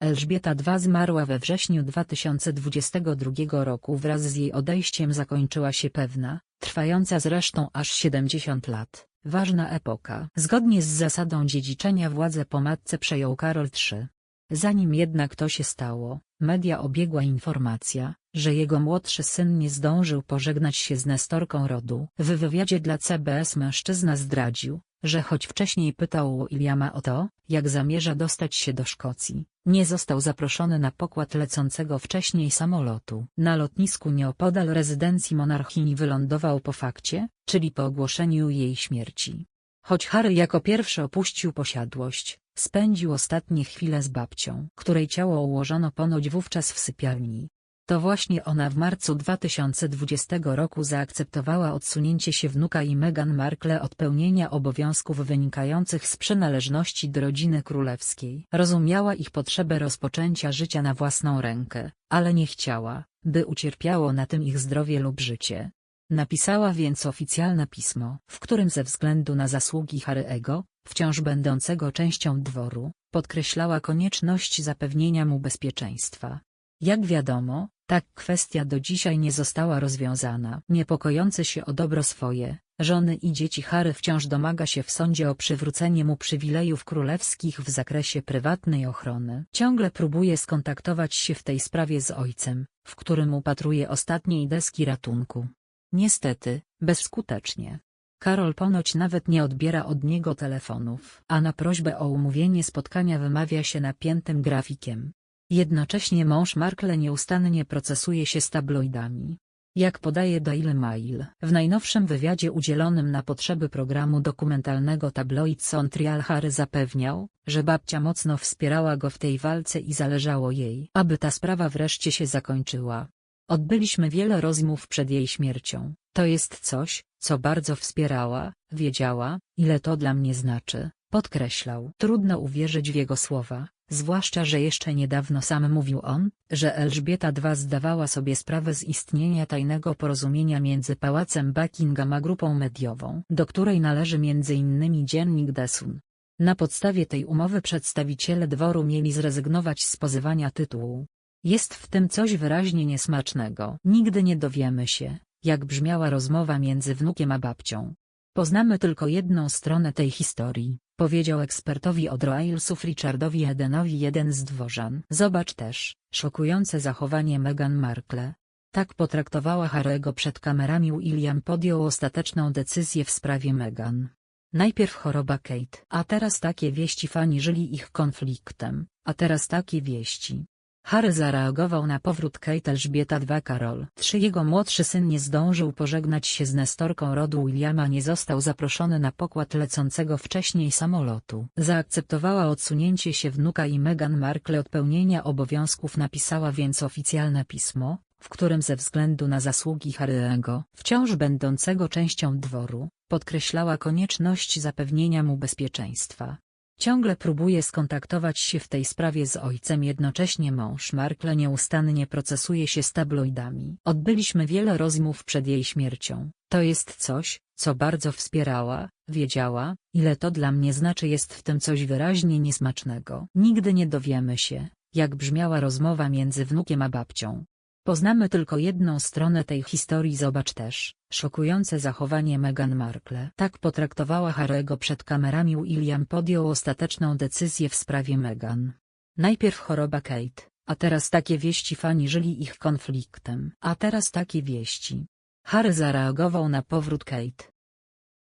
Elżbieta II zmarła we wrześniu 2022 roku wraz z jej odejściem zakończyła się pewna, trwająca zresztą aż 70 lat, ważna epoka. Zgodnie z zasadą dziedziczenia władzę po matce przejął Karol III. Zanim jednak to się stało, media obiegła informacja, że jego młodszy syn nie zdążył pożegnać się z Nestorką rodu. W wywiadzie dla CBS mężczyzna zdradził, że choć wcześniej pytał Williama o to, jak zamierza dostać się do Szkocji, nie został zaproszony na pokład lecącego wcześniej samolotu. Na lotnisku nieopodal rezydencji monarchini wylądował po fakcie, czyli po ogłoszeniu jej śmierci. Choć Harry jako pierwszy opuścił posiadłość, spędził ostatnie chwile z babcią, której ciało ułożono ponoć wówczas w sypialni. To właśnie ona w marcu 2020 roku zaakceptowała odsunięcie się wnuka i Meghan Markle od pełnienia obowiązków wynikających z przynależności do rodziny królewskiej. Rozumiała ich potrzebę rozpoczęcia życia na własną rękę, ale nie chciała, by ucierpiało na tym ich zdrowie lub życie. Napisała więc oficjalne pismo, w którym ze względu na zasługi Harry'ego, wciąż będącego częścią dworu, podkreślała konieczność zapewnienia mu bezpieczeństwa. Jak wiadomo, tak kwestia do dzisiaj nie została rozwiązana. Niepokojący się o dobro swoje, żony i dzieci Harry wciąż domaga się w sądzie o przywrócenie mu przywilejów królewskich w zakresie prywatnej ochrony. Ciągle próbuje skontaktować się w tej sprawie z ojcem, w którym upatruje ostatniej deski ratunku. Niestety, bezskutecznie. Karol ponoć nawet nie odbiera od niego telefonów, a na prośbę o umówienie spotkania wymawia się napiętym grafikiem. Jednocześnie mąż Markle nieustannie procesuje się z tabloidami. Jak podaje Daily Mail, w najnowszym wywiadzie udzielonym na potrzeby programu dokumentalnego tabloid Central Harry zapewniał, że babcia mocno wspierała go w tej walce i zależało jej, aby ta sprawa wreszcie się zakończyła. Odbyliśmy wiele rozmów przed jej śmiercią, to jest coś, co bardzo wspierała, wiedziała, ile to dla mnie znaczy, podkreślał. Trudno uwierzyć w jego słowa, zwłaszcza że jeszcze niedawno sam mówił on, że Elżbieta II zdawała sobie sprawę z istnienia tajnego porozumienia między Pałacem Buckingham a grupą mediową, do której należy m.in. dziennik The Sun. Na podstawie tej umowy przedstawiciele dworu mieli zrezygnować z pozywania tytułu. Jest w tym coś wyraźnie niesmacznego. Nigdy nie dowiemy się, jak brzmiała rozmowa między wnukiem a babcią. Poznamy tylko jedną stronę tej historii, powiedział ekspertowi od Royalsów Richardowi Edenowi jeden z dworzan. Zobacz też, szokujące zachowanie Meghan Markle. Tak potraktowała Harego przed kamerami William podjął ostateczną decyzję w sprawie Meghan. Najpierw choroba Kate, a teraz takie wieści fani żyli ich konfliktem, a teraz takie wieści, Harry zareagował na powrót Kate Elżbieta II Karol. Trzy jego młodszy syn nie zdążył pożegnać się z Nestorką rodu Williama nie został zaproszony na pokład lecącego wcześniej samolotu. Zaakceptowała odsunięcie się wnuka i Meghan Markle od pełnienia obowiązków napisała więc oficjalne pismo, w którym ze względu na zasługi Harry'ego, wciąż będącego częścią dworu, podkreślała konieczność zapewnienia mu bezpieczeństwa. Ciągle próbuje skontaktować się w tej sprawie z ojcem jednocześnie mąż Markle nieustannie procesuje się z tabloidami. Odbyliśmy wiele rozmów przed jej śmiercią. To jest coś, co bardzo wspierała, wiedziała, ile to dla mnie znaczy jest w tym coś wyraźnie niesmacznego. Nigdy nie dowiemy się, jak brzmiała rozmowa między wnukiem a babcią. Poznamy tylko jedną stronę tej historii zobacz też, szokujące zachowanie Meghan Markle. Tak potraktowała Harego przed kamerami William podjął ostateczną decyzję w sprawie Meghan. Najpierw choroba Kate, a teraz takie wieści fani żyli ich konfliktem. A teraz takie wieści. Harry zareagował na powrót Kate,